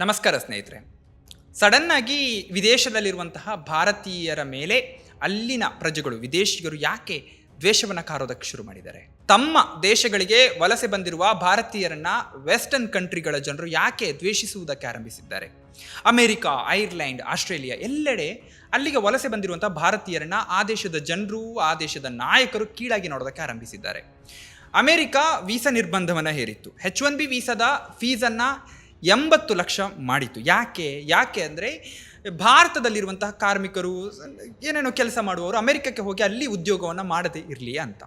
ನಮಸ್ಕಾರ ಸ್ನೇಹಿತರೆ. ಸಡನ್ನಾಗಿ ವಿದೇಶದಲ್ಲಿರುವಂತಹ ಭಾರತೀಯರ ಮೇಲೆ ಅಲ್ಲಿನ ಪ್ರಜೆಗಳು, ವಿದೇಶಿಗರು ಯಾಕೆ ದ್ವೇಷವನ್ನು ಕಾರೋದಕ್ಕೆ ಶುರು ಮಾಡಿದ್ದಾರೆ? ತಮ್ಮ ದೇಶಗಳಿಗೆ ವಲಸೆ ಬಂದಿರುವ ಭಾರತೀಯರನ್ನ ವೆಸ್ಟರ್ನ್ ಕಂಟ್ರಿಗಳ ಜನರು ಯಾಕೆ ದ್ವೇಷಿಸುವುದಕ್ಕೆ ಆರಂಭಿಸಿದ್ದಾರೆ? ಅಮೆರಿಕ ಐರ್ಲ್ಯಾಂಡ್ ಆಸ್ಟ್ರೇಲಿಯಾ ಎಲ್ಲೆಡೆ ಅಲ್ಲಿಗೆ ವಲಸೆ ಬಂದಿರುವಂಥ ಭಾರತೀಯರನ್ನ ಆ ದೇಶದ ಜನರು, ಆ ದೇಶದ ನಾಯಕರು ಕೀಳಾಗಿ ನೋಡೋದಕ್ಕೆ ಆರಂಭಿಸಿದ್ದಾರೆ. ಅಮೆರಿಕ ವೀಸಾ ನಿರ್ಬಂಧವನ್ನು ಹೇರಿತ್ತು. ಹೆಚ್ ಒನ್ ಬಿ ವೀಸಾದ ಫೀಸನ್ನು ಎಂಬತ್ತು ಲಕ್ಷ ಮಾಡಿತು ಯಾಕೆ? ಯಾಕೆ ಅಂದರೆ ಭಾರತದಲ್ಲಿರುವಂತಹ ಕಾರ್ಮಿಕರು ಏನೇನೋ ಕೆಲಸ ಮಾಡುವವರು ಅಮೆರಿಕಕ್ಕೆ ಹೋಗಿ ಅಲ್ಲಿ ಉದ್ಯೋಗವನ್ನು ಮಾಡದೇ ಇರಲಿ ಅಂತ.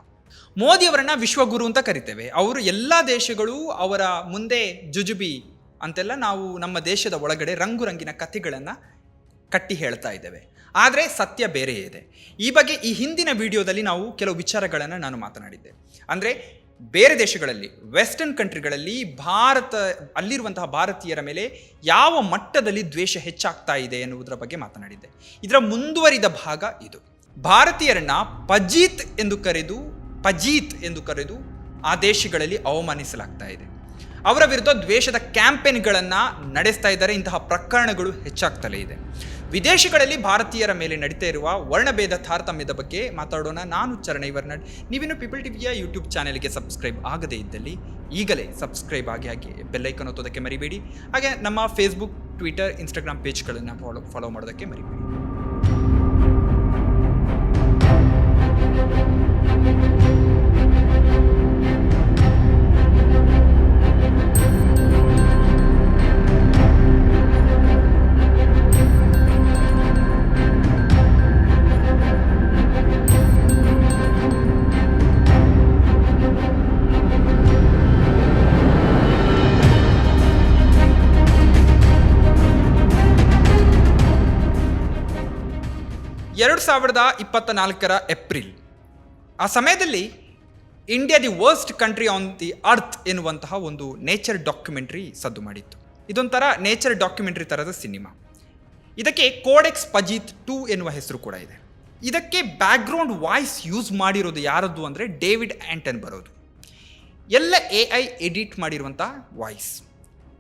ಮೋದಿಯವರನ್ನ ವಿಶ್ವಗುರು ಅಂತ ಕರಿತೇವೆ. ಅವರು ಎಲ್ಲ ದೇಶಗಳು ಅವರ ಮುಂದೆ ಜುಜುಬಿ ಅಂತೆಲ್ಲ ನಾವು ನಮ್ಮ ದೇಶದ ಒಳಗಡೆ ರಂಗು ರಂಗಿನ ಕಥೆಗಳನ್ನು ಕಟ್ಟಿ ಹೇಳ್ತಾ ಇದ್ದೇವೆ. ಆದರೆ ಸತ್ಯ ಬೇರೆ ಇದೆ. ಈ ಬಗ್ಗೆ ಈ ಹಿಂದಿನ ವಿಡಿಯೋದಲ್ಲಿ ನಾವು ಕೆಲವು ವಿಚಾರಗಳನ್ನು ನಾನು ಮಾತನಾಡಿದ್ದೆ. ಅಂದರೆ ಬೇರೆ ದೇಶಗಳಲ್ಲಿ ವೆಸ್ಟರ್ನ್ ಕಂಟ್ರಿಗಳಲ್ಲಿ ಭಾರತ, ಅಲ್ಲಿರುವಂತಹ ಭಾರತೀಯರ ಮೇಲೆ ಯಾವ ಮಟ್ಟದಲ್ಲಿ ದ್ವೇಷ ಹೆಚ್ಚಾಗ್ತಾ ಇದೆ ಎನ್ನುವುದರ ಬಗ್ಗೆ ಮಾತನಾಡಿದ್ದೆ. ಇದರ ಮುಂದುವರಿದ ಭಾಗ ಇದು. ಭಾರತೀಯರನ್ನ ಪಜೀತ್ ಎಂದು ಕರೆದು, ಪಜೀತ್ ಎಂದು ಕರೆದು ಆ ದೇಶಗಳಲ್ಲಿ ಅವಮಾನಿಸಲಾಗ್ತಾ ಇದೆ. ಅವರ ವಿರುದ್ಧ ದ್ವೇಷದ ಕ್ಯಾಂಪೇನ್ಗಳನ್ನು ನಡೆಸ್ತಾ ಇದ್ದಾರೆ, ಇಂತಹ ಪ್ರಕರಣಗಳು ಹೆಚ್ಚಾಗ್ತಲೇ ಇದೆ. ವಿದೇಶಗಳಲ್ಲಿ ಭಾರತೀಯರ ಮೇಲೆ ನಡೀತಾ ಇರುವ ವರ್ಣಭೇದ ತಾರತಮ್ಯದ ಬಗ್ಗೆ ಮಾತಾಡೋಣ. ನಾನು ಚರಣ ಇವರ್ನಡ್ ನೀವಿನ್ನು ಪೀಪಲ್ ಟಿವಿಯ ಯೂಟ್ಯೂಬ್ ಚಾನೆಲ್ಗೆ ಸಬ್ಸ್ಕ್ರೈಬ್ ಆಗದೇ ಇದ್ದಲ್ಲಿ ಈಗಲೇ ಸಬ್ಸ್ಕ್ರೈಬ್ ಆಗಿ ಹಾಗೆ ಬೆಲ್ಲೈಕನ್ ಒತ್ತೋದಕ್ಕೆ ಮರಿಬೇಡಿ. ಹಾಗೆ ನಮ್ಮ ಫೇಸ್ಬುಕ್ ಟ್ವಿಟರ್ ಇನ್ಸ್ಟಾಗ್ರಾಮ್ ಪೇಜ್ಗಳನ್ನು ಫಾಲೋ ಫಾಲೋ ಮಾಡೋದಕ್ಕೆ ಮರಿಬೇಡಿ. ಎರಡು ಸಾವಿರದ ಇಪ್ಪತ್ತ ನಾಲ್ಕರ ಏಪ್ರಿಲ್. ಆ ಸಮಯದಲ್ಲಿ India the worst country on the earth ಎನ್ನುವಂತಹ ಒಂದು ನೇಚರ್ ಡಾಕ್ಯುಮೆಂಟ್ರಿ ಸದ್ದು ಮಾಡಿತ್ತು. ಇದೊಂಥರ ನೇಚರ್ ಡಾಕ್ಯುಮೆಂಟ್ರಿ ಥರದ ಸಿನಿಮಾ. ಇದಕ್ಕೆ ಕೋಡೆಕ್ಸ್ ಪಜೀತ್ ಟೂ ಎನ್ನುವ ಹೆಸರು ಕೂಡ ಇದೆ. ಇದಕ್ಕೆ ಬ್ಯಾಕ್ಗ್ರೌಂಡ್ ವಾಯ್ಸ್ ಯೂಸ್ ಮಾಡಿರೋದು ಯಾರದ್ದು ಅಂದರೆ ಡೇವಿಡ್ ಆ್ಯಂಟನ್ ಬರೋದು. ಎಲ್ಲ ಎ ಐ ಎಡಿಟ್ ಮಾಡಿರುವಂಥ ವಾಯ್ಸ್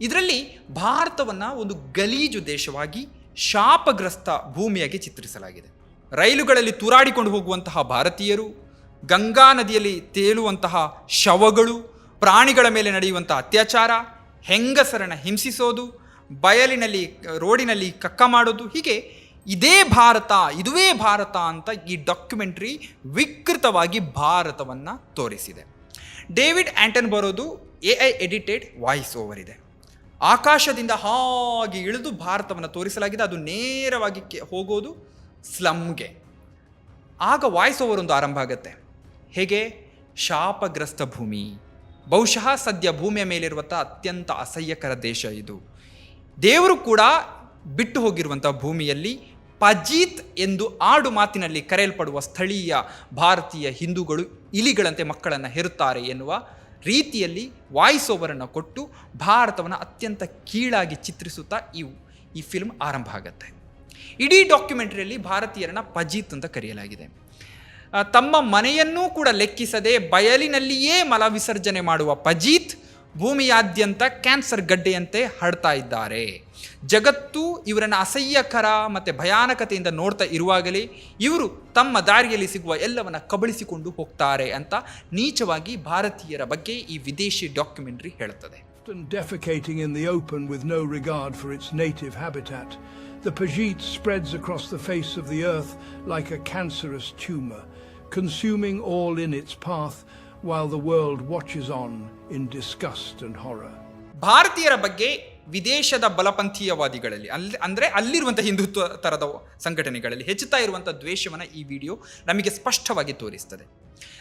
ಇದರಲ್ಲಿ ಭಾರತವನ್ನು ಒಂದು ಗಲೀಜು ದೇಶವಾಗಿ ಶಾಪಗ್ರಸ್ತ ಭೂಮಿಯಾಗಿ ಚಿತ್ರಿಸಲಾಗಿದೆ. ರೈಲುಗಳಲ್ಲಿ ತೂರಾಡಿಕೊಂಡು ಹೋಗುವಂತಹ ಭಾರತೀಯರು, ಗಂಗಾ ನದಿಯಲ್ಲಿ ತೇಲುವಂತಹ ಶವಗಳು, ಪ್ರಾಣಿಗಳ ಮೇಲೆ ನಡೆಯುವಂತಹ ಅತ್ಯಾಚಾರ, ಹೆಂಗಸರನ್ನು ಹಿಂಸಿಸೋದು, ಬಯಲಿನಲ್ಲಿ, ರೋಡಿನಲ್ಲಿ ಕಕ್ಕ ಮಾಡೋದು, ಹೀಗೆ ಇದೇ ಭಾರತ, ಇದುವೇ ಭಾರತ ಅಂತ ಈ ಡಾಕ್ಯುಮೆಂಟ್ರಿ ವಿಕೃತವಾಗಿ ಭಾರತವನ್ನು ತೋರಿಸಿದೆ. ಡೇವಿಡ್ ಆ್ಯಂಟನ್ ಬರೋದು A I edited voice over ಇದೆ. ಆಕಾಶದಿಂದ ಹಾಗೆ ಇಳಿದು ಭಾರತವನ್ನು ತೋರಿಸಲಾಗಿದೆ. ಅದು ನೇರವಾಗಿ ಹೋಗೋದು ಸ್ಲಮ್ಗೆ. ಆಗ ವಾಯ್ಸ್ ಓವರ್ ಒಂದು ಆರಂಭ ಆಗುತ್ತೆ. ಹೇಗೆ? ಶಾಪಗ್ರಸ್ತ ಭೂಮಿ. ಬಹುಶಃ ಸದ್ಯ ಭೂಮಿಯ ಮೇಲಿರುವಂಥ ಅತ್ಯಂತ ಅಸಹ್ಯಕರ ದೇಶ ಇದು. ದೇವರು ಕೂಡ ಬಿಟ್ಟು ಹೋಗಿರುವಂಥ ಭೂಮಿಯಲ್ಲಿ ಪಜೀತ್ ಎಂದು ಆಡು ಮಾತಿನಲ್ಲಿ ಕರೆಯಲ್ಪಡುವ ಸ್ಥಳೀಯ ಭಾರತೀಯ ಹಿಂದೂಗಳು ಇಲಿಗಳಂತೆ ಮಕ್ಕಳನ್ನು ಹೆರುತ್ತಾರೆ ಎನ್ನುವ ರೀತಿಯಲ್ಲಿ ವಾಯ್ಸ್ ಓವರನ್ನು ಕೊಟ್ಟು ಭಾರತವನ್ನು ಅತ್ಯಂತ ಕೀಳಾಗಿ ಚಿತ್ರಿಸುತ್ತಾ ಇವು. ಈ ಫಿಲ್ಮ್ ಆರಂಭ ಆಗುತ್ತೆ. ಇಡೀ ಡಾಕ್ಯುಮೆಂಟ್ರಿಯಲ್ಲಿ ಭಾರತೀಯರನ್ನ ಪಜೀತ್ ಅಂತ ಕರೆಯಲಾಗಿದೆ. ತಮ್ಮ ಮನೆಯನ್ನೂ ಕೂಡ ಲೆಕ್ಕಿಸದೆ ಬಯಲಿನಲ್ಲಿಯೇ ಮಲ ವಿಸರ್ಜನೆ ಮಾಡುವ ಪಜೀತ್ ಭೂಮಿಯಾದ್ಯಂತ ಕ್ಯಾನ್ಸರ್ ಗಡ್ಡೆಯಂತೆ ಹರಡ್ತಾ ಇದ್ದಾರೆ. ಜಗತ್ತು ಇವರನ್ನು ಅಸಹ್ಯಕರ ಮತ್ತು ಭಯಾನಕತೆಯಿಂದ ನೋಡ್ತಾ ಇರುವಾಗಲೇ ಇವರು ತಮ್ಮ ದಾರಿಯಲ್ಲಿ ಸಿಗುವ ಎಲ್ಲವನ್ನ ಕಬಳಿಸಿಕೊಂಡು ಹೋಗ್ತಾರೆ ಅಂತ ನೀಚವಾಗಿ ಭಾರತೀಯರ ಬಗ್ಗೆ ಈ ವಿದೇಶಿ ಡಾಕ್ಯುಮೆಂಟ್ರಿ ಹೇಳುತ್ತದೆ. Defecating in the open with no regard for its native habitat, the Pajit spreads across the face of the earth like a cancerous tumour, consuming all in its path while the world watches on in disgust and horror. ಭಾರತೀಯರ ಬಗ್ಗೆ ವಿದೇಶದ ಬಲಪಂಥೀಯವಾದಿಗಳಲ್ಲಿ ಅಲ್ಲಿ ಅಂದರೆ ಅಲ್ಲಿರುವಂಥ ಹಿಂದುತ್ವ ಥರದ ಸಂಘಟನೆಗಳಲ್ಲಿ ಹೆಚ್ಚುತ್ತಾ ಇರುವಂಥ ದ್ವೇಷವನ್ನು ಈ ವಿಡಿಯೋ ನಮಗೆ ಸ್ಪಷ್ಟವಾಗಿ ತೋರಿಸ್ತದೆ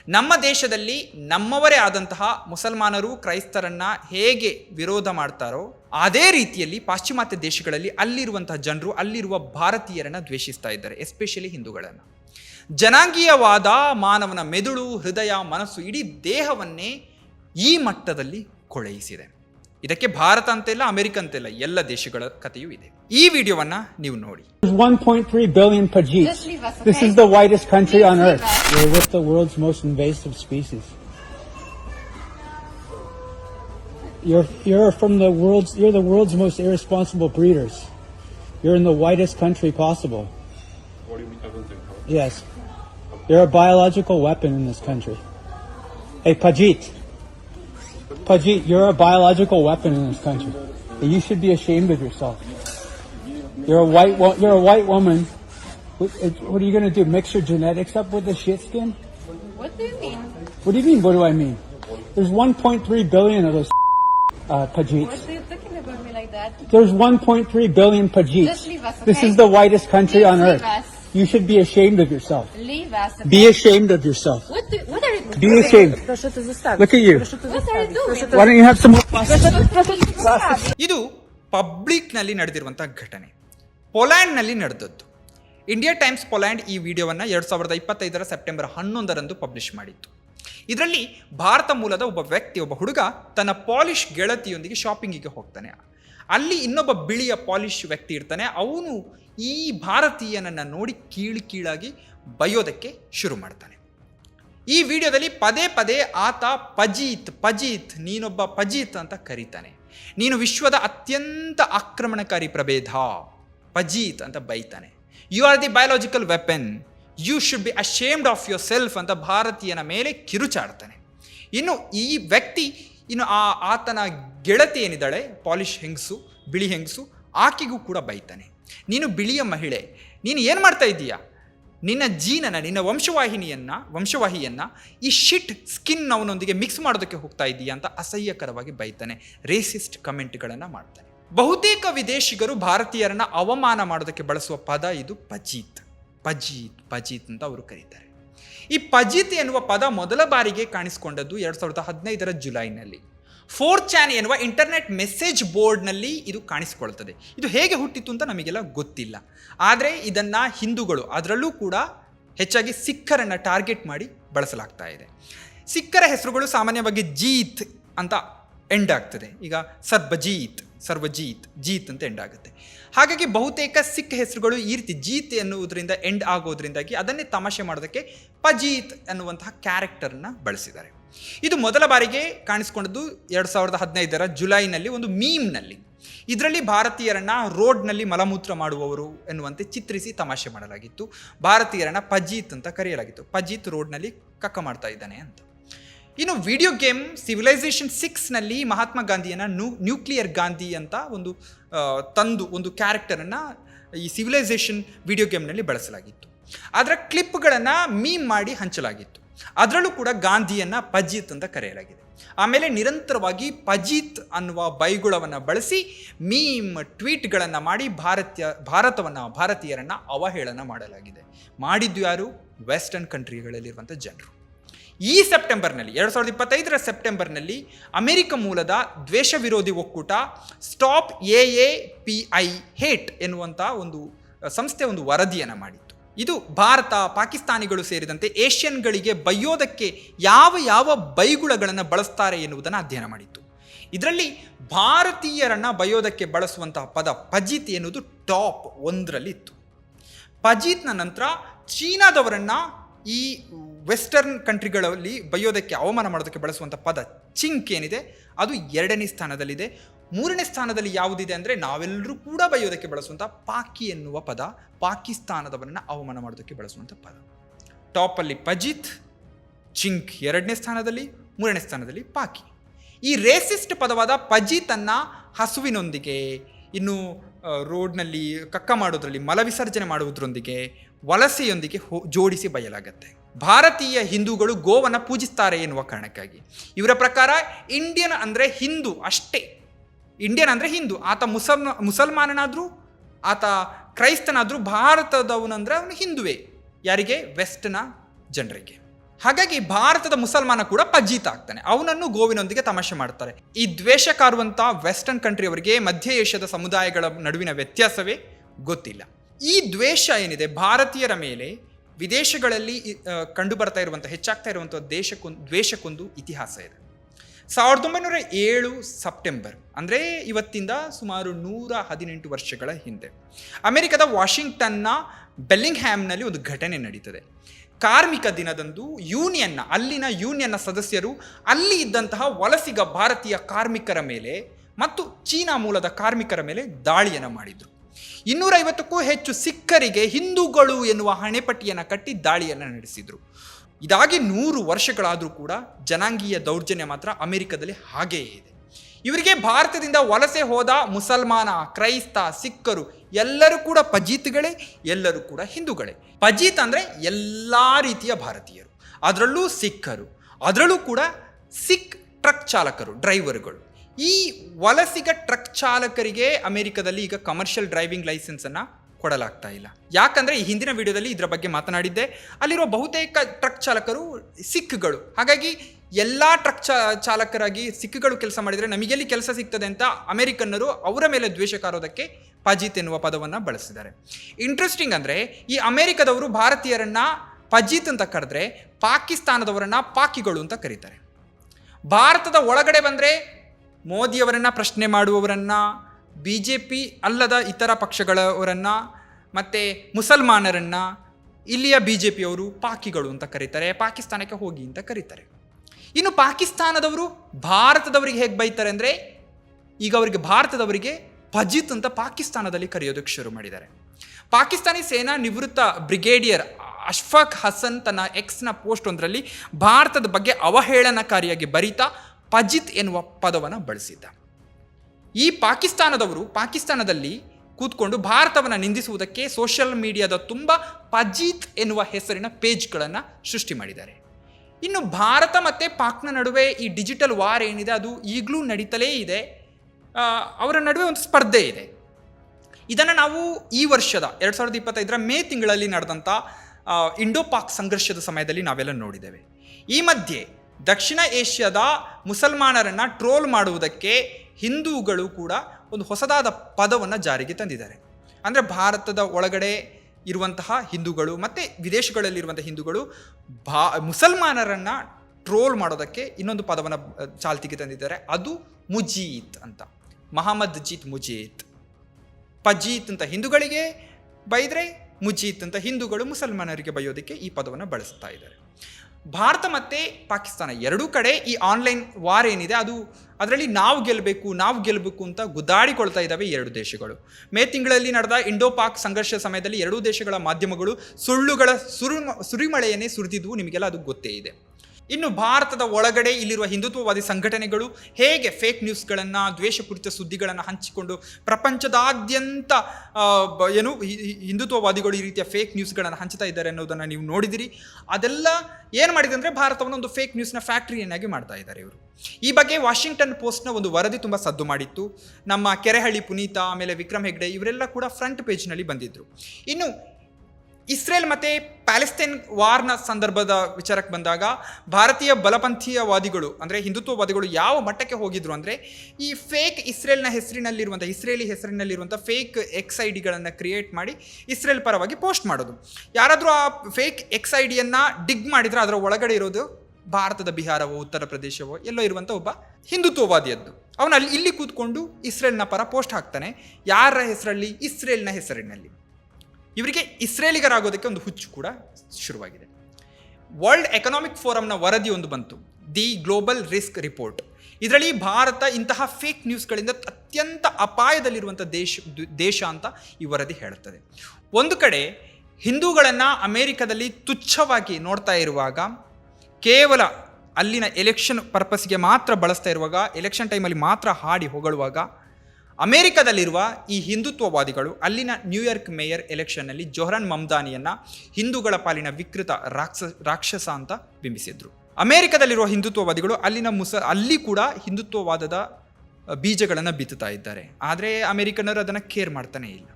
ನಮ್ಮ ದೇಶದಲ್ಲಿ ನಮ್ಮವರೇ ಆದಂತಹ ಮುಸಲ್ಮಾನರು ಕ್ರೈಸ್ತರನ್ನು ಹೇಗೆ ವಿರೋಧ ಮಾಡ್ತಾರೋ ಅದೇ ರೀತಿಯಲ್ಲಿ ಪಾಶ್ಚಿಮಾತ್ಯ ದೇಶಗಳಲ್ಲಿ ಅಲ್ಲಿರುವಂತಹ ಜನರು ಅಲ್ಲಿರುವ ಭಾರತೀಯರನ್ನು ದ್ವೇಷಿಸ್ತಾ ಇದ್ದಾರೆ ಎಸ್ಪೆಷಲಿ ಹಿಂದೂಗಳನ್ನು ಜನಾಂಗೀಯವಾದ ಮಾನವನ ಮೆದುಳು ಹೃದಯ ಮನಸ್ಸು ಇಡೀ ದೇಹವನ್ನೇ ಈ ಮಟ್ಟದಲ್ಲಿ ಕೊಳೆಯಿಸಿದೆ ಇದಕ್ಕೆ ಭಾರತ ಅಂತ ಇಲ್ಲ ಅಮೆರಿಕ ಅಂತ ಇಲ್ಲ ಎಲ್ಲ ದೇಶಗಳ ಕಥೆಯೂ ಇದೆ ಈ ವಿಡಿಯೋವನ್ನ ನೀವು ನೋಡಿ There's 1.3 billion Pajits. This is the whitest country on leave earth. We're with the world's most invasive species. You're you're from the world's you're the world's most irresponsible breeders. You're in the whitest country possible. What do you mean? I don't think so. Yes. You're a biological weapon in this country. Hey, Pajit. Pajit, you're a biological weapon in this country. You should be ashamed of yourself. You're a white wo- you're a white woman. What, what are you going to do? Mix your genetics up with the shit skin? What do you mean? What do you mean? What do I mean? There's 1.3 billion of those uh, Pajits. What are you talking about me like that? There's 1.3 billion Pajits. Just leave us, okay? This is the whitest country Please on leave earth. us. You should be ashamed of yourself. Leave us. okay? Be ashamed of yourself. What, do, what are you doing? Be ashamed. Look at you. What are you doing? Why don't you have some more ಇದು ಪಬ್ಲಿಕ್ನಲ್ಲಿ ನಡೆದಿರುವಂಥ ಘಟನೆ ಪೊಲ್ಯಾಂಡ್ನಲ್ಲಿ ನಡೆದದ್ದು India times Poland ಈ ವಿಡಿಯೋವನ್ನು ಎರಡು ಸಾವಿರದ ಇಪ್ಪತ್ತೈದರ September ಹನ್ನೊಂದರಂದು publish ಮಾಡಿತ್ತು ಇದರಲ್ಲಿ ಭಾರತ ಮೂಲದ ಒಬ್ಬ ವ್ಯಕ್ತಿ, ಒಬ್ಬ ಹುಡುಗ ತನ್ನ ಪಾಲಿಶ್ ಗೆಳತಿಯೊಂದಿಗೆ ಶಾಪಿಂಗಿಗೆ ಹೋಗ್ತಾನೆ. ಅಲ್ಲಿ ಇನ್ನೊಬ್ಬ ಬಿಳಿಯ ಪಾಲಿಶ್ ವ್ಯಕ್ತಿ ಇರ್ತಾನೆ. ಅವನು ಈ ಭಾರತೀಯನನ್ನು ನೋಡಿ ಕೀಳು ಕೀಳಾಗಿ ಬಯೋದಕ್ಕೆ ಶುರು ಮಾಡ್ತಾನೆ. ಈ ವಿಡಿಯೋದಲ್ಲಿ ಪದೇ ಪದೇ ಆತ ಪಜೀತ್ ಪಜೀತ್, ನೀನೊಬ್ಬ ಪಜೀತ್ ಅಂತ ಕರೀತಾನೆ. ನೀನು ವಿಶ್ವದ ಅತ್ಯಂತ ಆಕ್ರಮಣಕಾರಿ ಪ್ರಭೇದ ಪಜೀತ್ ಅಂತ ಬೈತಾನೆ. You are the biological weapon you should be ashamed of yourself ಅಂತ ಭಾರತೀಯನ ಮೇಲೆ ಕಿರುಚಾಡ್ತಾನೆ. ಇನ್ನು ಈ ವ್ಯಕ್ತಿ, ಇನ್ನು ಆ ಆತನ ಗೆಳತಿ ಏನಿದ್ದಾಳೆ, ಪಾಲಿಶ್ ಹೆಂಗಸು, ಬಿಳಿ ಹೆಂಗಸು, ಆಕೆಗೂ ಕೂಡ ಬೈತಾನೆ. ನೀನು ಬಿಳಿಯ ಮಹಿಳೆ, ನೀನು ಏನು ಮಾಡ್ತಾ ಇದ್ದೀಯಾ? ನಿನ್ನ ಜೀನನ, ನಿನ್ನ ವಂಶವಾಹಿನಿಯನ್ನು, ವಂಶವಾಹಿಯನ್ನು ಈ ಶಿಟ್ ಸ್ಕಿನ್ ಅವನೊಂದಿಗೆ ಮಿಕ್ಸ್ ಮಾಡೋದಕ್ಕೆ ಹೋಗ್ತಾ ಇದ್ದೀಯಾ ಅಂತ ಅಸಹ್ಯಕರವಾಗಿ ಬೈತಾನೆ. ರೇಸಿಸ್ಟ್ ಕಮೆಂಟ್ಗಳನ್ನು ಮಾಡ್ತಾನೆ. ಬಹುತೇಕ ವಿದೇಶಿಗರು ಭಾರತೀಯರನ್ನ ಅವಮಾನ ಮಾಡೋದಕ್ಕೆ ಬಳಸುವ ಪದ ಇದು ಪಜೀತ್. ಪಜೀತ್ ಪಜೀತ್ ಅಂತ ಅವರು ಕರೀತಾರೆ. ಈ ಪಜೀತ್ ಎನ್ನುವ ಪದ ಮೊದಲ ಬಾರಿಗೆ ಕಾಣಿಸಿಕೊಂಡದ್ದು ಎರಡು ಸಾವಿರದ ಹದಿನೈದರ ಜುಲೈನಲ್ಲಿ. ಫೋರ್ ಚಾನ್ ಎನ್ನುವ ಇಂಟರ್ನೆಟ್ ಮೆಸೇಜ್ ಬೋರ್ಡ್ನಲ್ಲಿ ಇದು ಕಾಣಿಸಿಕೊಳ್ತದೆ. ಇದು ಹೇಗೆ ಹುಟ್ಟಿತು ಅಂತ ನಮಗೆಲ್ಲ ಗೊತ್ತಿಲ್ಲ. ಆದರೆ ಇದನ್ನು ಹಿಂದೂಗಳು ಅದರಲ್ಲೂ ಕೂಡ ಹೆಚ್ಚಾಗಿ ಸಿಖ್ಖರನ್ನು ಟಾರ್ಗೆಟ್ ಮಾಡಿ ಬಳಸಲಾಗ್ತಾ ಇದೆ. ಸಿಖ್ಖರ ಹೆಸರುಗಳು ಸಾಮಾನ್ಯವಾಗಿ ಜೀತ್ ಅಂತ ಎಂಡ್ ಆಗ್ತದೆ. ಈಗ ಸರ್ಬಜೀತ್, ಸರ್ವಜೀತ್, ಜೀತ್ ಅಂತ ಎಂಡ್ ಆಗುತ್ತೆ. ಹಾಗಾಗಿ ಬಹುತೇಕ ಸಿಖ್ ಹೆಸರುಗಳು ಈ ರೀತಿ ಜೀತ್ ಎನ್ನುವುದರಿಂದ ಎಂಡ್ ಆಗೋದ್ರಿಂದಾಗಿ ಅದನ್ನೇ ತಮಾಷೆ ಮಾಡೋದಕ್ಕೆ ಪಜೀತ್ ಎನ್ನುವಂತಹ ಕ್ಯಾರೆಕ್ಟರ್ನ ಬಳಸಿದ್ದಾರೆ. ಇದು ಮೊದಲ ಬಾರಿಗೆ ಕಾಣಿಸ್ಕೊಂಡದ್ದು ಎರಡು ಸಾವಿರದ ಹದಿನೈದರ ಜುಲೈನಲ್ಲಿ ಒಂದು ಮೀಮ್ನಲ್ಲಿ ಇದರಲ್ಲಿ ಭಾರತೀಯರನ್ನ ರೋಡ್ನಲ್ಲಿ ಮಲಮೂತ್ರ ಮಾಡುವವರು ಎನ್ನುವಂತೆ ಚಿತ್ರಿಸಿ ತಮಾಷೆ ಮಾಡಲಾಗಿತ್ತು. ಭಾರತೀಯರನ್ನ ಪಜೀತ್ ಅಂತ ಕರೆಯಲಾಗಿತ್ತು. ಪಜೀತ್ ರೋಡ್ನಲ್ಲಿ ಕಕ್ಕ ಮಾಡ್ತಾ ಇದ್ದಾನೆ ಅಂತ. ಇನ್ನು ವಿಡಿಯೋ ಗೇಮ್ ಸಿವಿಲೈಸೇಷನ್ ಸಿಕ್ಸ್ನಲ್ಲಿ ಮಹಾತ್ಮ ಗಾಂಧಿಯನ್ನು ನ್ಯೂ ನ್ಯೂಕ್ಲಿಯರ್ ಗಾಂಧಿ ಅಂತ ಒಂದು ತಂದು ಒಂದು ಕ್ಯಾರೆಕ್ಟರನ್ನು ಈ ಸಿವಿಲೈಸೇಷನ್ ವಿಡಿಯೋ ಗೇಮ್ನಲ್ಲಿ ಬಳಸಲಾಗಿತ್ತು. ಅದರ ಕ್ಲಿಪ್ಗಳನ್ನು ಮೀಮ್ ಮಾಡಿ ಹಂಚಲಾಗಿತ್ತು. ಅದರಲ್ಲೂ ಕೂಡ ಗಾಂಧಿಯನ್ನು ಪಜೀತ್ ಅಂತ ಕರೆಯಲಾಗಿದೆ. ಆಮೇಲೆ ನಿರಂತರವಾಗಿ ಪಜೀತ್ ಅನ್ನುವ ಬೈಗುಳವನ್ನು ಬಳಸಿ ಮೀಮ್ ಟ್ವೀಟ್ಗಳನ್ನು ಮಾಡಿ ಭಾರತೀಯ, ಭಾರತವನ್ನು, ಭಾರತೀಯರನ್ನು ಅವಹೇಳನ ಮಾಡಲಾಗಿದೆ. ಮಾಡಿದ್ದು ಯಾರು? ವೆಸ್ಟರ್ನ್ ಕಂಟ್ರಿಗಳಲ್ಲಿರುವಂಥ ಜನರು. ಈ ಸೆಪ್ಟೆಂಬರ್ನಲ್ಲಿ, ಎರಡು ಸಾವಿರದ ಇಪ್ಪತ್ತೈದರ ಸೆಪ್ಟೆಂಬರ್ನಲ್ಲಿ ಅಮೆರಿಕ ಮೂಲದ ದ್ವೇಷ ವಿರೋಧಿ ಒಕ್ಕೂಟ stop A A P I hate ಎನ್ನುವಂಥ ಒಂದು ಸಂಸ್ಥೆ ಒಂದು ವರದಿಯನ್ನು ಮಾಡಿತ್ತು. ಇದು ಭಾರತ, ಪಾಕಿಸ್ತಾನಿಗಳು ಸೇರಿದಂತೆ ಏಷ್ಯನ್ಗಳಿಗೆ ಬೈಯೋದಕ್ಕೆ ಯಾವ ಯಾವ ಬೈಗುಳಗಳನ್ನು ಬಳಸ್ತಾರೆ ಎನ್ನುವುದನ್ನು ಅಧ್ಯಯನ ಮಾಡಿತ್ತು. ಇದರಲ್ಲಿ ಭಾರತೀಯರನ್ನು ಬೈಯೋದಕ್ಕೆ ಬಳಸುವಂತಹ ಪದ ಪಜಿತ್ ಎನ್ನುವುದು ಟಾಪ್ ಒಂದರಲ್ಲಿ ಇತ್ತು ಪಜಿತ್ನ ನಂತರ ಚೀನಾದವರನ್ನು ಈ ವೆಸ್ಟರ್ನ್ ಕಂಟ್ರಿಗಳಲ್ಲಿ ಬೈಯೋದಕ್ಕೆ ಅವಮಾನ ಮಾಡೋದಕ್ಕೆ ಬಳಸುವಂಥ ಪದ ಚಿಂಕ್ ಏನಿದೆ, ಅದು ಎರಡನೇ ಸ್ಥಾನದಲ್ಲಿದೆ. ಮೂರನೇ ಸ್ಥಾನದಲ್ಲಿ ಯಾವುದಿದೆ ಅಂದರೆ, ನಾವೆಲ್ಲರೂ ಕೂಡ ಬೈಯೋದಕ್ಕೆ ಬಳಸುವಂಥ ಪಾಕಿ ಎನ್ನುವ ಪದ, ಪಾಕಿಸ್ತಾನದವರನ್ನು ಅವಮಾನ ಮಾಡೋದಕ್ಕೆ ಬಳಸುವಂಥ ಪದ. ಟಾಪಲ್ಲಿ ಪಜಿತ್, ಚಿಂಕ್ ಎರಡನೇ ಸ್ಥಾನದಲ್ಲಿ, ಮೂರನೇ ಸ್ಥಾನದಲ್ಲಿ ಪಾಕಿ. ಈ ರೇಸಿಸ್ಟ್ ಪದವಾದ ಪಜಿತನ್ನು ಹಸುವಿನೊಂದಿಗೆ, ಇನ್ನು ರೋಡ್ನಲ್ಲಿ ಕಕ್ಕ ಮಾಡೋದ್ರಲ್ಲಿ ಮಲವಿಸರ್ಜನೆ ಮಾಡುವುದರೊಂದಿಗೆ, ವಲಸೆಯೊಂದಿಗೆ ಹೋ, ಜೋಡಿಸಿ ಬಯಲಾಗತ್ತೆ ಭಾರತೀಯ ಹಿಂದೂಗಳು ಗೋವನ್ನು ಪೂಜಿಸ್ತಾರೆ ಎನ್ನುವ ಕಾರಣಕ್ಕಾಗಿ. ಇವರ ಪ್ರಕಾರ ಇಂಡಿಯನ್ ಅಂದರೆ ಹಿಂದೂ ಅಷ್ಟೇ. ಇಂಡಿಯನ್ ಅಂದರೆ ಹಿಂದೂ. ಆತ ಮುಸಲ್ಮ, ಮುಸಲ್ಮಾನನಾದರೂ, ಆತ ಕ್ರೈಸ್ತನಾದರೂ ಭಾರತದವನಂದರೆ ಅವನು ಹಿಂದುವೇ. ಯಾರಿಗೆ? ವೆಸ್ಟ್ನ ಜನರಿಗೆ. ಹಾಗಾಗಿ ಭಾರತದ ಮುಸಲ್ಮಾನ ಕೂಡ ಪಜ್ಜೀತ ಆಗ್ತಾನೆ. ಅವನನ್ನು ಗೋವಿನೊಂದಿಗೆ ತಮಾಷೆ ಮಾಡ್ತಾರೆ. ಈ ದ್ವೇಷ ಕಾರುವಂಥ ವೆಸ್ಟರ್ನ್ ಕಂಟ್ರಿಯವರಿಗೆ ಮಧ್ಯ ಏಷ್ಯಾದ ಸಮುದಾಯಗಳ ನಡುವಿನ ವ್ಯತ್ಯಾಸವೇ ಗೊತ್ತಿಲ್ಲ. ಈ ದ್ವೇಷ ಏನಿದೆ? ಭಾರತೀಯರ ಮೇಲೆ ವಿದೇಶಗಳಲ್ಲಿ ಕಂಡು ಬರ್ತಾ ಇರುವಂಥ ಹೆಚ್ಚಾಗ್ತಾ ಇರುವಂಥ ದೇಶಕ್ಕೊಂದು, ದ್ವೇಷಕ್ಕೊಂದು ಇತಿಹಾಸ ಇದೆ. ಸಾವಿರದ ಒಂಬೈನೂರ ಏಳು ಸೆಪ್ಟೆಂಬರ್, ಅಂದರೆ ಇವತ್ತಿಂದ ಸುಮಾರು ನೂರ ಹದಿನೆಂಟು ವರ್ಷಗಳ ಹಿಂದೆ, ಅಮೆರಿಕದ ವಾಷಿಂಗ್ಟನ್ನ ಬೆಲ್ಲಿಂಗ್ಹ್ಯಾಮ್ನಲ್ಲಿ ಒಂದು ಘಟನೆ ನಡೀತದೆ. ಕಾರ್ಮಿಕ ದಿನದಂದು ಯೂನಿಯನ್ನ, ಅಲ್ಲಿನ ಯೂನಿಯನ್ನ ಸದಸ್ಯರು ಅಲ್ಲಿ ಇದ್ದಂತಹ ವಲಸಿಗ ಭಾರತೀಯ ಕಾರ್ಮಿಕರ ಮೇಲೆ ಮತ್ತು ಚೀನಾ ಮೂಲದ ಕಾರ್ಮಿಕರ ಮೇಲೆ ದಾಳಿಯನ್ನು ಮಾಡಿದರು. ಇನ್ನೂರೈವತ್ತಕ್ಕೂ ಹೆಚ್ಚು ಸಿಖ್ಖರಿಗೆ ಹಿಂದೂಗಳು ಎನ್ನುವ ಹಣೆಪಟ್ಟಿಯನ್ನು ಕಟ್ಟಿ ದಾಳಿಯನ್ನು ನಡೆಸಿದರು. ಇದಾಗಿ ನೂರು ವರ್ಷಗಳಾದರೂ ಕೂಡ ಜನಾಂಗೀಯ ದೌರ್ಜನ್ಯ ಮಾತ್ರ ಅಮೆರಿಕದಲ್ಲಿ ಹಾಗೆಯೇ ಇದೆ. ಇವರಿಗೆ ಭಾರತದಿಂದ ವಲಸೆ ಹೋದ ಮುಸಲ್ಮಾನ, ಕ್ರೈಸ್ತ, ಸಿಖ್ಖರು ಎಲ್ಲರೂ ಕೂಡ ಪಜೀತ್ಗಳೇ ಎಲ್ಲರೂ ಕೂಡ ಹಿಂದೂಗಳೇ. ಪಜೀತ್ ಅಂದರೆ ಎಲ್ಲ ರೀತಿಯ ಭಾರತೀಯರು. ಅದರಲ್ಲೂ ಸಿಖ್ಖರು. ಅದರಲ್ಲೂ ಕೂಡ ಸಿಖ್ ಟ್ರಕ್ ಚಾಲಕರು, ಡ್ರೈವರ್ಗಳು. ಈ ವಲಸಿಗ ಟ್ರಕ್ ಚಾಲಕರಿಗೆ ಅಮೆರಿಕದಲ್ಲಿ ಈಗ ಕಮರ್ಷಿಯಲ್ ಡ್ರೈವಿಂಗ್ ಲೈಸೆನ್ಸನ್ನು ಕೊಡಲಾಗ್ತಾ ಇಲ್ಲ. ಯಾಕಂದರೆ ಈ ಹಿಂದಿನ ವಿಡಿಯೋದಲ್ಲಿ ಇದರ ಬಗ್ಗೆ ಮಾತನಾಡಿದ್ದೆ. ಅಲ್ಲಿರೋ ಬಹುತೇಕ ಟ್ರಕ್ ಚಾಲಕರು ಸಿಖ್ಗಳು ಹಾಗಾಗಿ ಎಲ್ಲ ಟ್ರಕ್ ಚಾಲಕರಾಗಿ ಸಿಖ್ಗಳು ಕೆಲಸ ಮಾಡಿದರೆ ನಮಗೆಲ್ಲಿ ಕೆಲಸ ಸಿಗ್ತದೆ ಅಂತ ಅಮೆರಿಕನ್ನರು ಅವರ ಮೇಲೆ ದ್ವೇಷ ಕಾರೋದಕ್ಕೆ ಪಜೀತ್ ಎನ್ನುವ ಪದವನ್ನು ಬಳಸಿದ್ದಾರೆ. ಇಂಟ್ರೆಸ್ಟಿಂಗ್ ಅಂದರೆ ಈ ಅಮೆರಿಕದವರು ಭಾರತೀಯರನ್ನ ಪಜೀತ್ ಅಂತ ಕರೆದ್ರೆ ಪಾಕಿಸ್ತಾನದವರನ್ನ ಪಾಕಿಗಳು ಅಂತ ಕರೀತಾರೆ. ಭಾರತದ ಒಳಗಡೆ ಬಂದರೆ ಮೋದಿಯವರನ್ನ ಪ್ರಶ್ನೆ ಮಾಡುವವರನ್ನು ಬಿ ಜೆ ಪಿ ಅಲ್ಲದ ಇತರ ಪಕ್ಷಗಳವರನ್ನು, ಮತ್ತು ಮುಸಲ್ಮಾನರನ್ನು, ಇಲ್ಲಿಯ ಬಿ ಜೆ ಪಿಯವರು ಪಾಕಿಗಳು ಅಂತ ಕರೀತಾರೆ, ಪಾಕಿಸ್ತಾನಕ್ಕೆ ಹೋಗಿ ಅಂತ ಕರೀತಾರೆ. ಇನ್ನು ಪಾಕಿಸ್ತಾನದವರು ಭಾರತದವರಿಗೆ ಹೇಗೆ ಬೈತಾರೆ ಅಂದರೆ, ಈಗ ಅವರಿಗೆ ಭಾರತದವರಿಗೆ ಪಜಿತ್ ಅಂತ ಪಾಕಿಸ್ತಾನದಲ್ಲಿ ಕರೆಯೋದಕ್ಕೆ ಶುರು ಮಾಡಿದ್ದಾರೆ. ಪಾಕಿಸ್ತಾನಿ ಸೇನಾ ನಿವೃತ್ತ ಬ್ರಿಗೇಡಿಯರ್ ಅಶ್ಫಾಕ್ ಹಸನ್ ತನ್ನ ಎಕ್ಸ್ನ ಪೋಸ್ಟ್ ಒಂದರಲ್ಲಿ ಭಾರತದ ಬಗ್ಗೆ ಅವಹೇಳನಕಾರಿಯಾಗಿ ಬರಿತಾ ಪಜಿತ್ ಎನ್ನುವ ಪದವನ್ನು ಬಳಸಿದ್ದ. ಈ ಪಾಕಿಸ್ತಾನದವರು ಪಾಕಿಸ್ತಾನದಲ್ಲಿ ಕೂತ್ಕೊಂಡು ಭಾರತವನ್ನು ನಿಂದಿಸುವುದಕ್ಕೆ ಸೋಷಿಯಲ್ ಮೀಡಿಯಾದ ತುಂಬ ಪಜೀತ್ ಎನ್ನುವ ಹೆಸರಿನ ಪೇಜ್ಗಳನ್ನು ಸೃಷ್ಟಿ ಮಾಡಿದ್ದಾರೆ. ಇನ್ನು ಭಾರತ ಮತ್ತು ಪಾಕ್ನ ನಡುವೆ ಈ ಡಿಜಿಟಲ್ ವಾರ್ ಏನಿದೆ ಅದು ಈಗಲೂ ನಡೀತಲೇ ಇದೆ. ಅವರ ನಡುವೆ ಒಂದು ಸ್ಪರ್ಧೆ ಇದೆ. ಇದನ್ನು ನಾವು ಈ ವರ್ಷದ ಎರಡು ಸಾವಿರದ ಇಪ್ಪತ್ತೈದರ ಮೇ ತಿಂಗಳಲ್ಲಿ ನಡೆದಂಥ ಇಂಡೋ ಪಾಕ್ ಸಂಘರ್ಷದ ಸಮಯದಲ್ಲಿ ನಾವೆಲ್ಲ ನೋಡಿದ್ದೇವೆ. ಈ ಮಧ್ಯೆ ದಕ್ಷಿಣ ಏಷ್ಯಾದ ಮುಸಲ್ಮಾನರನ್ನು ಟ್ರೋಲ್ ಮಾಡುವುದಕ್ಕೆ ಹಿಂದೂಗಳು ಕೂಡ ಒಂದು ಹೊಸದಾದ ಪದವನ್ನು ಜಾರಿಗೆ ತಂದಿದ್ದಾರೆ. ಅಂದರೆ ಭಾರತದ ಒಳಗಡೆ ಇರುವಂತಹ ಹಿಂದೂಗಳು ಮತ್ತು ವಿದೇಶಗಳಲ್ಲಿರುವಂಥ ಹಿಂದೂಗಳು ಭಾ ಮುಸಲ್ಮಾನರನ್ನು ಟ್ರೋಲ್ ಮಾಡೋದಕ್ಕೆ ಇನ್ನೊಂದು ಪದವನ್ನು ಚಾಲ್ತಿಗೆ ತಂದಿದ್ದಾರೆ. ಅದು ಮುಜೀತ್ ಅಂತ. ಮಹಮ್ಮದ್ ಜೀತ್ ಮುಜೀತ್. ಪಜೀತ್ ಅಂತ ಹಿಂದೂಗಳಿಗೆ ಬೈದರೆ ಮುಜೀತ್ ಅಂತ ಹಿಂದೂಗಳು ಮುಸಲ್ಮಾನರಿಗೆ ಬೈಯೋದಕ್ಕೆ ಈ ಪದವನ್ನು ಬಳಸ್ತಾ ಇದ್ದಾರೆ. ಭಾರತ ಮತ್ತು ಪಾಕಿಸ್ತಾನ ಎರಡೂ ಕಡೆ ಈ ಆನ್ಲೈನ್ ವಾರ್ ಏನಿದೆ, ಅದು ಅದರಲ್ಲಿ ನಾವು ಗೆಲ್ಲಬೇಕು ನಾವು ಗೆಲ್ಲಬೇಕು ಅಂತ ಗುದ್ದಾಡಿಕೊಳ್ತಾ ಇದ್ದಾವೆ ಎರಡು ದೇಶಗಳು. ಮೇ ತಿಂಗಳಲ್ಲಿ ನಡೆದ ಇಂಡೋ ಪಾಕ್ ಸಂಘರ್ಷ ಸಮಯದಲ್ಲಿ ಎರಡೂ ದೇಶಗಳ ಮಾಧ್ಯಮಗಳು ಸುಳ್ಳುಗಳ ಸುರು, ಸುರಿಮಳೆಯನ್ನೇ ಸುರಿದಿದ್ವು, ನಿಮಗೆಲ್ಲ ಅದು ಗೊತ್ತೇ ಇದೆ. ಇನ್ನು ಭಾರತದ ಒಳಗಡೆ ಇಲ್ಲಿರುವ ಹಿಂದುತ್ವವಾದಿ ಸಂಘಟನೆಗಳು ಹೇಗೆ ಫೇಕ್ ನ್ಯೂಸ್ಗಳನ್ನು ದ್ವೇಷಪೂರಿತ ಸುದ್ದಿಗಳನ್ನು ಹಂಚಿಕೊಂಡು ಪ್ರಪಂಚದಾದ್ಯಂತ ಏನು ಹಿಂದುತ್ವವಾದಿಗಳು ಈ ರೀತಿಯ ಫೇಕ್ ನ್ಯೂಸ್ಗಳನ್ನು ಹಂಚ್ತಾ ಇದ್ದಾರೆ ಅನ್ನೋದನ್ನು ನೀವು ನೋಡಿದಿರಿ. ಅದೆಲ್ಲ ಏನು ಮಾಡಿದೆ ಅಂದರೆ ಭಾರತವನ್ನು ಒಂದು ಫೇಕ್ ನ್ಯೂಸ್ನ ಫ್ಯಾಕ್ಟ್ರಿಯನ್ನಾಗಿ ಮಾಡ್ತಾ ಇದ್ದಾರೆ ಇವರು. ಈ ಬಗ್ಗೆ ವಾಷಿಂಗ್ಟನ್ ಪೋಸ್ಟ್ನ ಒಂದು ವರದಿ ತುಂಬ ಸದ್ದು ಮಾಡಿತ್ತು. ನಮ್ಮ ಕೆರೆಹಳ್ಳಿ ಪುನೀತ, ಆಮೇಲೆ ವಿಕ್ರಮ್ ಹೆಗ್ಡೆ, ಇವರೆಲ್ಲ ಕೂಡ ಫ್ರಂಟ್ ಪೇಜ್ನಲ್ಲಿ ಬಂದಿದ್ದರು ಇನ್ನು ಇಸ್ರೇಲ್ ಮತ್ತು ಪ್ಯಾಲೆಸ್ತೈನ್ ವಾರ್ನ ಸಂದರ್ಭದ ವಿಚಾರಕ್ಕೆ ಬಂದಾಗ ಭಾರತೀಯ ಬಲಪಂಥೀಯವಾದಿಗಳು, ಅಂದರೆ ಹಿಂದುತ್ವವಾದಿಗಳು ಯಾವ ಮಟ್ಟಕ್ಕೆ ಹೋಗಿದ್ರು ಅಂದರೆ ಈ ಫೇಕ್ ಇಸ್ರೇಲ್ನ ಹೆಸರಿನಲ್ಲಿರುವಂಥ ಇಸ್ರೇಲಿ ಹೆಸರಿನಲ್ಲಿರುವಂಥ ಫೇಕ್ ಎಕ್ಸ್ ಐ ಡಿಗಳನ್ನು ಕ್ರಿಯೇಟ್ ಮಾಡಿ ಇಸ್ರೇಲ್ ಪರವಾಗಿ ಪೋಸ್ಟ್ ಮಾಡೋದು. ಯಾರಾದರೂ ಆ ಫೇಕ್ ಎಕ್ಸ್ ಐ ಡಿಯನ್ನು ಡಿಗ್ ಮಾಡಿದರೆ ಅದರ ಒಳಗಡೆ ಇರೋದು ಭಾರತದ ಬಿಹಾರವೋ, ಉತ್ತರ ಪ್ರದೇಶವೋ, ಎಲ್ಲೋ ಇರುವಂಥ ಒಬ್ಬ ಹಿಂದುತ್ವವಾದಿಯದ್ದು. ಅವನಲ್ಲಿ ಇಲ್ಲಿ ಕೂತ್ಕೊಂಡು ಇಸ್ರೇಲ್ನ ಪರ ಪೋಸ್ಟ್ ಹಾಕ್ತಾನೆ. ಯಾರ ಹೆಸರಲ್ಲಿ? ಇಸ್ರೇಲ್ನ ಹೆಸರಿನಲ್ಲಿ. ಇವರಿಗೆ ಇಸ್ರೇಲಿಗರಾಗೋದಕ್ಕೆ ಒಂದು ಹುಚ್ಚು ಕೂಡ ಶುರುವಾಗಿದೆ. ವರ್ಲ್ಡ್ ಎಕನಾಮಿಕ್ ಫೋರಮ್ನ ವರದಿ ಒಂದು ಬಂತು. ದಿ ಗ್ಲೋಬಲ್ ರಿಸ್ಕ್ ರಿಪೋರ್ಟ್ ಇದರಲ್ಲಿ ಭಾರತ ಇಂತಹ ಫೇಕ್ ನ್ಯೂಸ್ಗಳಿಂದ ಅತ್ಯಂತ ಅಪಾಯದಲ್ಲಿರುವಂಥ ದೇಶ ದೇಶ ಅಂತ ಈ ವರದಿ ಹೇಳುತ್ತದೆ. ಒಂದು ಕಡೆ ಹಿಂದೂಗಳನ್ನು ಅಮೇರಿಕದಲ್ಲಿ ತುಚ್ಛವಾಗಿ ನೋಡ್ತಾ ಇರುವಾಗ, ಕೇವಲ ಅಲ್ಲಿನ ಎಲೆಕ್ಷನ್ ಪರ್ಪಸ್ಗೆ ಮಾತ್ರ ಬಳಸ್ತಾ ಇರುವಾಗ ಎಲೆಕ್ಷನ್ ಟೈಮಲ್ಲಿ ಮಾತ್ರ ಹಾಡಿ ಹೊಗಳುವಾಗ ಅಮೆರಿಕದಲ್ಲಿರುವ ಈ ಹಿಂದುತ್ವವಾದಿಗಳು ಅಲ್ಲಿನ ನ್ಯೂಯಾರ್ಕ್ ಮೇಯರ್ ಎಲೆಕ್ಷನ್ನಲ್ಲಿ ಜೊಹರನ್ ಮಮ್ದಾನಿಯನ್ನು ಹಿಂದೂಗಳ ಪಾಲಿನ ವಿಕೃತ ರಾಕ್ಷಸ ರಾಕ್ಷಸ ಅಂತ ಬಿಂಬಿಸಿದ್ರು. ಅಮೆರಿಕದಲ್ಲಿರುವ ಹಿಂದುತ್ವವಾದಿಗಳು ಅಲ್ಲಿನ ಮುಸ, ಅಲ್ಲಿ ಕೂಡ ಹಿಂದುತ್ವವಾದದ ಬೀಜಗಳನ್ನು ಬಿತ್ತುತ್ತಾ ಇದ್ದಾರೆ. ಆದರೆ ಅಮೆರಿಕನ್ನರು ಅದನ್ನು ಕೇರ್ ಮಾಡ್ತಾನೆ ಇಲ್ಲ.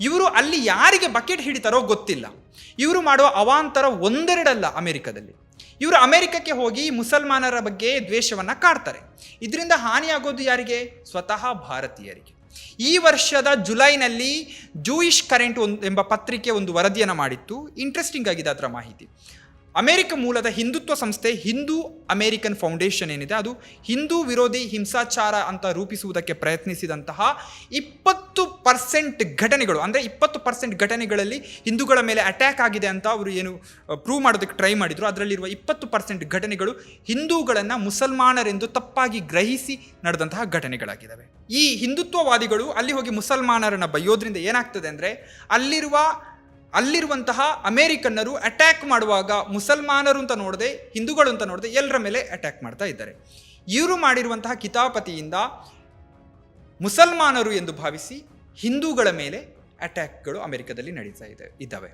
ಇವರು ಅಲ್ಲಿ ಯಾರಿಗೆ ಬಕೆಟ್ ಹಿಡಿತಾರೋ ಗೊತ್ತಿಲ್ಲ. ಇವರು ಮಾಡುವ ಅವಾಂತರ ಒಂದೆರಡಲ್ಲ ಅಮೆರಿಕದಲ್ಲಿ. ಇವರು ಅಮೆರಿಕಕ್ಕೆ ಹೋಗಿ ಮುಸಲ್ಮಾನರ ಬಗ್ಗೆ ದ್ವೇಷವನ್ನು ಕಾಡ್ತಾರೆ. ಇದರಿಂದ ಹಾನಿಯಾಗೋದು ಯಾರಿಗೆ? ಸ್ವತಃ ಭಾರತೀಯರಿಗೆ. ಈ ವರ್ಷದ ಜುಲೈನಲ್ಲಿ ಜೂಯಿಷ್ ಕರೆಂಟ್ ಒಂದು ಎಂಬ ಪತ್ರಿಕೆ ಒಂದು ವರದಿಯನ್ನು ಮಾಡಿತ್ತು. ಇಂಟ್ರೆಸ್ಟಿಂಗ್ ಆಗಿದೆ ಅದರ ಮಾಹಿತಿ. ಅಮೆರಿಕ ಮೂಲದ ಹಿಂದುತ್ವ ಸಂಸ್ಥೆ ಹಿಂದೂ ಅಮೇರಿಕನ್ ಫೌಂಡೇಶನ್ ಏನಿದೆ, ಅದು ಹಿಂದೂ ವಿರೋಧಿ ಹಿಂಸಾಚಾರ ಅಂತ ರೂಪಿಸುವುದಕ್ಕೆ ಪ್ರಯತ್ನಿಸಿದಂತಹ ಇಪ್ಪತ್ತು ಪರ್ಸೆಂಟ್ ಘಟನೆಗಳು, ಅಂದರೆ ಇಪ್ಪತ್ತು ಪರ್ಸೆಂಟ್ ಘಟನೆಗಳಲ್ಲಿ ಹಿಂದೂಗಳ ಮೇಲೆ ಅಟ್ಯಾಕ್ ಆಗಿದೆ ಅಂತ ಅವರು ಏನು ಪ್ರೂವ್ ಮಾಡೋದಕ್ಕೆ ಟ್ರೈ ಮಾಡಿದರು. ಅದರಲ್ಲಿರುವ ಇಪ್ಪತ್ತು ಪರ್ಸೆಂಟ್ ಘಟನೆಗಳು ಹಿಂದೂಗಳನ್ನು ಮುಸಲ್ಮಾನರೆಂದು ತಪ್ಪಾಗಿ ಗ್ರಹಿಸಿ ನಡೆದಂತಹ ಘಟನೆಗಳಾಗಿದ್ದಾವೆ. ಈ ಹಿಂದುತ್ವವಾದಿಗಳು ಅಲ್ಲಿ ಹೋಗಿ ಮುಸಲ್ಮಾನರನ್ನು ಬೈಯೋದ್ರಿಂದ ಏನಾಗ್ತದೆ ಅಂದರೆ, ಅಲ್ಲಿರುವ ಅಲ್ಲಿರುವಂತಹ ಅಮೇರಿಕನ್ನರು ಅಟ್ಯಾಕ್ ಮಾಡುವಾಗ ಮುಸಲ್ಮಾನರು ಅಂತ ನೋಡದೆ, ಹಿಂದೂಗಳು ಅಂತ ನೋಡದೆ ಎಲ್ಲರ ಮೇಲೆ ಅಟ್ಯಾಕ್ ಮಾಡ್ತಾ ಇದ್ದಾರೆ. ಇವರು ಮಾಡಿರುವಂತಹ ಕಿತಾಪತಿಯಿಂದ ಮುಸಲ್ಮಾನರು ಎಂದು ಭಾವಿಸಿ ಹಿಂದೂಗಳ ಮೇಲೆ ಅಟ್ಯಾಕ್ಗಳು ಅಮೆರಿಕದಲ್ಲಿ ನಡೀತಾ ಇದೆ, ಇದ್ದಾವೆ.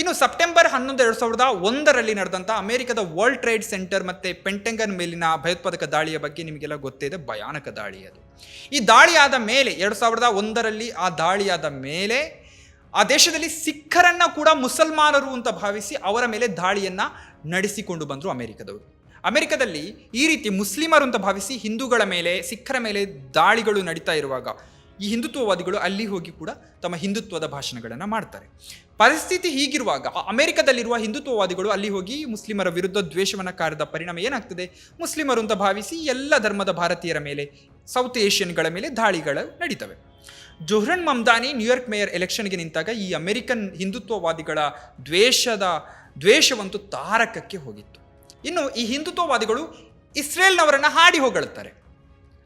ಇನ್ನು ಸೆಪ್ಟೆಂಬರ್ ಹನ್ನೊಂದು ಎರಡು ಸಾವಿರದ ಒಂದರಲ್ಲಿ ನಡೆದಂಥ ಅಮೆರಿಕದ ವರ್ಲ್ಡ್ ಟ್ರೇಡ್ ಸೆಂಟರ್ ಮತ್ತು ಪೆಂಟೆಂಗನ್ ಮೇಲಿನ ಭಯೋತ್ಪಾದಕ ದಾಳಿಯ ಬಗ್ಗೆ ನಿಮಗೆಲ್ಲ ಗೊತ್ತೇ ಇದೆ ಭಯಾನಕ ದಾಳಿ ಅದು. ಈ ದಾಳಿಯಾದ ಮೇಲೆ, ಎರಡು ಸಾವಿರದ ಒಂದರಲ್ಲಿ ಆ ದಾಳಿಯಾದ ಮೇಲೆ ಆ ದೇಶದಲ್ಲಿ ಸಿಖ್ಖರನ್ನು ಕೂಡ ಮುಸಲ್ಮಾನರು ಅಂತ ಭಾವಿಸಿ ಅವರ ಮೇಲೆ ದಾಳಿಯನ್ನು ನಡೆಸಿಕೊಂಡು ಬಂದರು ಅಮೆರಿಕದವರು. ಅಮೆರಿಕದಲ್ಲಿ ಈ ರೀತಿ ಮುಸ್ಲಿಮರು ಅಂತ ಭಾವಿಸಿ ಹಿಂದೂಗಳ ಮೇಲೆ, ಸಿಖ್ಖರ ಮೇಲೆ ದಾಳಿಗಳು ನಡೀತಾ ಇರುವಾಗ ಈ ಹಿಂದುತ್ವವಾದಿಗಳು ಅಲ್ಲಿ ಹೋಗಿ ಕೂಡ ತಮ್ಮ ಹಿಂದುತ್ವದ ಭಾಷಣಗಳನ್ನು ಮಾಡ್ತಾರೆ. ಪರಿಸ್ಥಿತಿ ಹೀಗಿರುವಾಗ ಅಮೆರಿಕದಲ್ಲಿರುವ ಹಿಂದುತ್ವವಾದಿಗಳು ಅಲ್ಲಿ ಹೋಗಿ ಮುಸ್ಲಿಮರ ವಿರುದ್ಧ ದ್ವೇಷವನ್ನು ಕಾರ್ಯದ ಪರಿಣಾಮ ಏನಾಗ್ತದೆ? ಮುಸ್ಲಿಮರು ಅಂತ ಭಾವಿಸಿ ಎಲ್ಲ ಧರ್ಮದ ಭಾರತೀಯರ ಮೇಲೆ, ಸೌತ್ ಏಷ್ಯನ್ಗಳ ಮೇಲೆ ದಾಳಿಗಳು ನಡೀತವೆ. ಜೊಹ್ರನ್ ಮಮ್ದಾನಿ ನ್ಯೂಯಾರ್ಕ್ ಮೇಯರ್ ಎಲೆಕ್ಷನ್ಗೆ ನಿಂತಾಗ ಈ ಅಮೆರಿಕನ್ ಹಿಂದುತ್ವವಾದಿಗಳ ದ್ವೇಷದ, ದ್ವೇಷವಂತೂ ತಾರಕಕ್ಕೆ ಹೋಗಿತ್ತು. ಇನ್ನು ಈ ಹಿಂದುತ್ವವಾದಿಗಳು ಇಸ್ರೇಲ್ನವರನ್ನು ಹಾಡಿ ಹೊಗಳ್ತಾರೆ.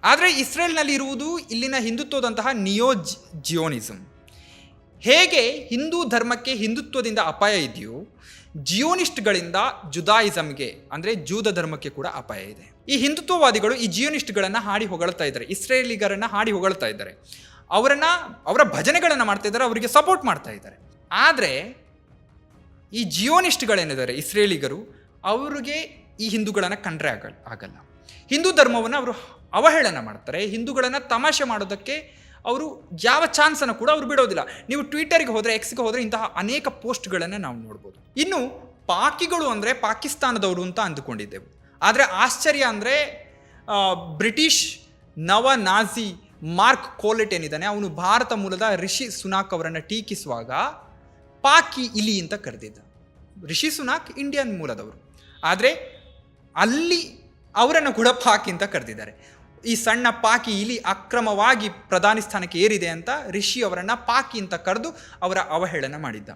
ಆದರೆ ಇಸ್ರೇಲ್ನಲ್ಲಿ ಇರುವುದು ಇಲ್ಲಿನ ಹಿಂದುತ್ವದಂತಹ ನಿಯೋ ಜಿಯೋನಿಸಮ್ ಹೇಗೆ ಹಿಂದೂ ಧರ್ಮಕ್ಕೆ ಹಿಂದುತ್ವದಿಂದ ಅಪಾಯ ಇದೆಯೋ, ಜಿಯೋನಿಸ್ಟ್ಗಳಿಂದ ಜುದಾಯಿಸಮ್ಗೆ ಅಂದರೆ ಜೂದ ಧರ್ಮಕ್ಕೆ ಕೂಡ ಅಪಾಯ ಇದೆ. ಈ ಹಿಂದುತ್ವವಾದಿಗಳು ಈ ಜಿಯೋನಿಸ್ಟ್ಗಳನ್ನು ಹಾಡಿ ಹೊಗಳ್ತಾ ಇದ್ದಾರೆ, ಇಸ್ರೇಲಿಗರನ್ನು ಹಾಡಿ ಹೊಗಳ್ತಾ ಇದ್ದಾರೆ. ಅವರನ್ನ, ಅವರ ಭಜನೆಗಳನ್ನು ಮಾಡ್ತಾ ಇದ್ದಾರೆ, ಅವರಿಗೆ ಸಪೋರ್ಟ್ ಮಾಡ್ತಾ ಇದ್ದಾರೆ. ಆದರೆ, ಈ ಜಿಯೋನಿಸ್ಟ್ಗಳೇನಿದ್ದಾರೆ, ಇಸ್ರೇಲಿಗರು, ಅವರಿಗೆ ಈ ಹಿಂದೂಗಳನ್ನು ಕಂಡ್ರೆ ಆಗಲ್ಲ ಆಗಲ್ಲ. ಹಿಂದೂ ಧರ್ಮವನ್ನು ಅವರು ಅವಹೇಳನ ಮಾಡ್ತಾರೆ, ಹಿಂದೂಗಳನ್ನು ತಮಾಷೆ ಮಾಡೋದಕ್ಕೆ ಅವರು ಯಾವ ಚಾನ್ಸನ್ನು ಕೂಡ ಅವರು ಬಿಡೋದಿಲ್ಲ. ನೀವು ಟ್ವಿಟರ್ಗೆ ಹೋದರೆ ಎಕ್ಸ್ಗೆ ಹೋದರೆ ಇಂತಹ ಅನೇಕ ಪೋಸ್ಟ್ಗಳನ್ನು ನಾವು ನೋಡ್ಬೋದು. ಇನ್ನು ಪಾಕಿಗಳು ಅಂದರೆ ಪಾಕಿಸ್ತಾನದವರು ಅಂತ ಅಂದುಕೊಂಡಿದ್ದೆವು. ಆದರೆ ಆಶ್ಚರ್ಯ ಅಂದರೆ ಬ್ರಿಟಿಷ್ ನವ ನಾಜಿ ಮಾರ್ಕ್ ಕೋಲೆಟ್ ಏನಿದ್ದಾನೆ, ಅವನು ಭಾರತ ಮೂಲದ ರಿಷಿ ಸುನಾಕ್ ಅವರನ್ನು ಟೀಕಿಸುವಾಗ ಪಾಕಿ ಇಲಿ ಅಂತ ಕರೆದಿದ್ದ. ರಿಷಿ ಸುನಾಕ್ ಇಂಡಿಯನ್ ಮೂಲದವರು. ಆದರೆ ಅಲ್ಲಿ ಅವರನ್ನು ಕೂಡ ಪಾಕಿ ಅಂತ ಕರೆದಿದ್ದಾರೆ. ಈ ಸಣ್ಣ ಪಾಕಿ ಇಲಿ ಅಕ್ರಮವಾಗಿ ಪ್ರಧಾನಿ ಸ್ಥಾನಕ್ಕೆ ಏರಿದೆ ಅಂತ ರಿಷಿ ಅವರನ್ನು ಪಾಕಿ ಅಂತ ಕರೆದು ಅವರ ಅವಹೇಳನ ಮಾಡಿದ್ದ.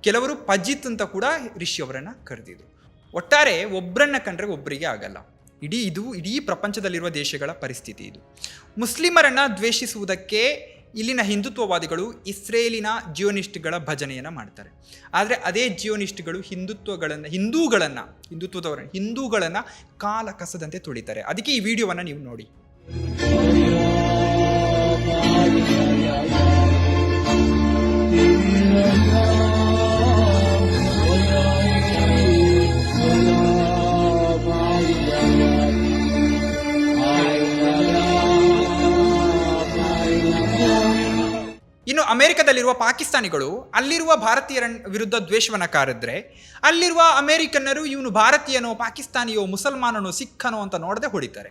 ಕೆಲವರು ಪಜಿತ್ ಅಂತ ಕೂಡ ರಿಷಿ ಅವರನ್ನು ಕರೆದಿದ್ರು. ಒಟ್ಟಾರೆ ಒಬ್ಬರನ್ನ ಕಂಡ್ರೆ ಒಬ್ಬರಿಗೆ ಆಗಲ್ಲ. ಇಡೀ ಇದು, ಇಡೀ ಪ್ರಪಂಚದಲ್ಲಿರುವ ದೇಶಗಳ ಪರಿಸ್ಥಿತಿ ಇದು. ಮುಸ್ಲಿಮರನ್ನು ದ್ವೇಷಿಸುವುದಕ್ಕೆ ಇಲ್ಲಿನ ಹಿಂದುತ್ವವಾದಿಗಳು ಇಸ್ರೇಲಿನ ಜಿಯೋನಿಸ್ಟ್ಗಳ ಭಜನೆಯನ್ನು ಮಾಡ್ತಾರೆ. ಆದರೆ ಅದೇ ಜಿಯೋನಿಸ್ಟ್ಗಳು ಹಿಂದುತ್ವಗಳನ್ನು, ಹಿಂದೂಗಳನ್ನು ಹಿಂದುತ್ವದವರ ಹಿಂದೂಗಳನ್ನು ಕಾಲ ಕಸದಂತೆ ತುಳಿತಾರೆ. ಅದಕ್ಕೆ ಈ ವಿಡಿಯೋವನ್ನು ನೀವು ನೋಡಿ. ಇನ್ನು ಅಮೆರಿಕದಲ್ಲಿರುವ ಪಾಕಿಸ್ತಾನಿಗಳು, ಅಲ್ಲಿರುವ ಭಾರತೀಯರ ವಿರುದ್ಧ ದ್ವೇಷವನ್ನು ಕಾರಿದ್ರೆ, ಅಲ್ಲಿರುವ ಅಮೆರಿಕನ್ನರು ಇವನು ಭಾರತೀಯನೋ, ಪಾಕಿಸ್ತಾನಿಯೋ, ಮುಸಲ್ಮಾನನೋ, ಸಿಖ್ಖನೋ ಅಂತ ನೋಡದೆ ಹೊಡಿತಾರೆ.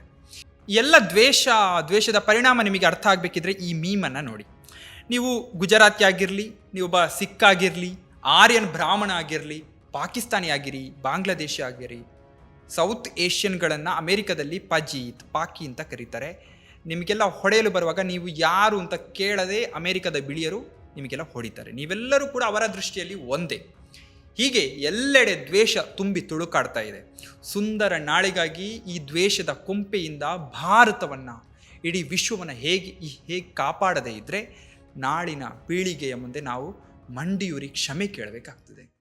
ಎಲ್ಲ ದ್ವೇಷ, ದ್ವೇಷದ ಪರಿಣಾಮ ನಿಮಗೆ ಅರ್ಥ ಆಗಬೇಕಿದ್ರೆ ಈ ಮೀಮನ್ನು ನೋಡಿ. ನೀವು ಗುಜರಾತಿ ಆಗಿರಲಿ ನೀವೊಬ್ಬ ಸಿಖ್ ಆಗಿರಲಿ, ಆರ್ಯನ್ ಬ್ರಾಹ್ಮಣ ಆಗಿರಲಿ, ಪಾಕಿಸ್ತಾನಿ ಆಗಿರಿ, ಬಾಂಗ್ಲಾದೇಶಿ ಆಗಿರಿ, ಸೌತ್ ಏಷ್ಯನ್ಗಳನ್ನು ಅಮೇರಿಕದಲ್ಲಿ ಪಜೀತ್, ಪಾಕಿ ಅಂತ ಕರೀತಾರೆ. ನಿಮಗೆಲ್ಲ ಹೊಡೆಯಲು ಬರುವಾಗ ನೀವು ಯಾರು ಅಂತ ಕೇಳದೆ ಅಮೆರಿಕದ ಬಿಳಿಯರು ನಿಮಗೆಲ್ಲ ಹೊಡಿತಾರೆ. ನೀವೆಲ್ಲರೂ ಕೂಡ ಅವರ ದೃಷ್ಟಿಯಲ್ಲಿ ಒಂದೇ. ಹೀಗೆ ಎಲ್ಲೆಡೆ ದ್ವೇಷ ತುಂಬಿ ತುಳುಕಾಡ್ತಾ ಇದೆ. ಸುಂದರ ನಾಳಿಗಾಗಿ ಈ ದ್ವೇಷದ ಕೊಂಪೆಯಿಂದ ಭಾರತವನ್ನು ಇಡೀ ವಿಶ್ವವನ್ನು ಹೇಗೆ ಹೇಗೆ ಕಾಪಾಡದೇ ಇದ್ದರೆ ನಾಳಿನ ಪೀಳಿಗೆಯ ಮುಂದೆ ನಾವು ಮಂಡಿಯೂರಿ ಕ್ಷಮೆ ಕೇಳಬೇಕಾಗ್ತದೆ.